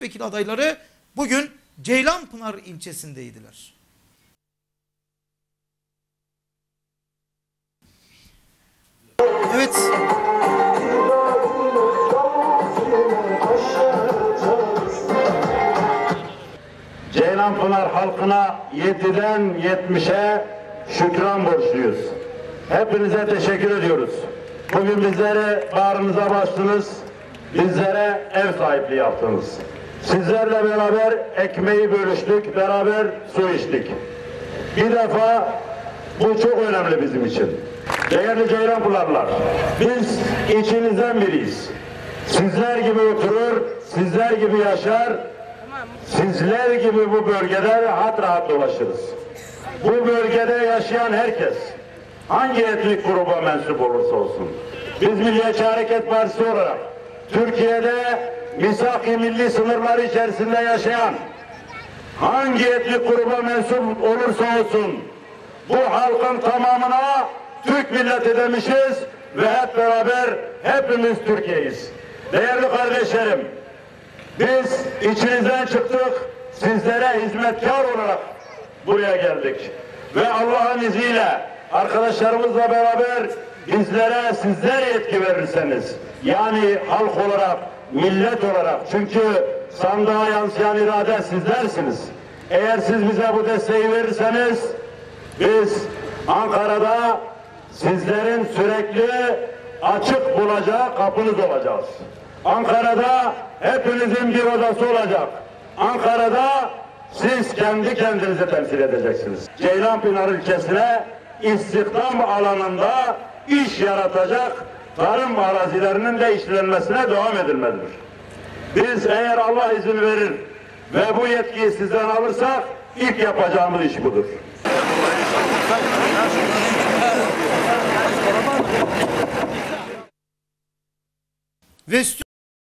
milletvekili adayları bugün Ceylanpınar ilçesindeydiler. Evet, Ceylanpınar halkına 7'den 70'e şükran borçluyuz. Hepinize teşekkür ediyoruz. Bugün bizleri bağrınıza bastınız, bizlere ev sahipliği yaptınız. Sizlerle beraber ekmeği bölüştük, beraber su içtik. Bir defa bu çok önemli bizim için. Değerli Ceylanpınarlar, biz içinizden biriyiz. Sizler gibi oturur, sizler gibi yaşar, Sizler gibi bu bölgede rahat rahat dolaşırız. Bu bölgede yaşayan herkes, hangi etnik gruba mensup olursa olsun, biz Milliyetçi Hareket Partisi olarak Türkiye'de misak-ı milli sınırları içerisinde yaşayan hangi etnik gruba mensup olursa olsun bu halkın tamamına Türk milleti demişiz ve hep beraber hepimiz Türkiye'yiz. Değerli kardeşlerim, biz içinizden çıktık, sizlere hizmetkar olarak buraya geldik. Ve Allah'ın izniyle arkadaşlarımızla beraber bizlere sizler yetki verirseniz, yani halk olarak, millet olarak, çünkü sandığa yansıyan irade sizlersiniz. Eğer siz bize bu desteği verirseniz, biz Ankara'da sizlerin sürekli açık bulacağı kapınız olacağız. Ankara'da hepinizin bir odası olacak. Ankara'da siz kendi kendinizi temsil edeceksiniz. Ceylanpınar ilçesine istihdam alanında iş yaratacak tarım arazilerinin de işlenmesine devam edilmelidir. Biz eğer Allah izin verir ve bu yetkiyi sizden alırsak ilk yapacağımız iş budur. ve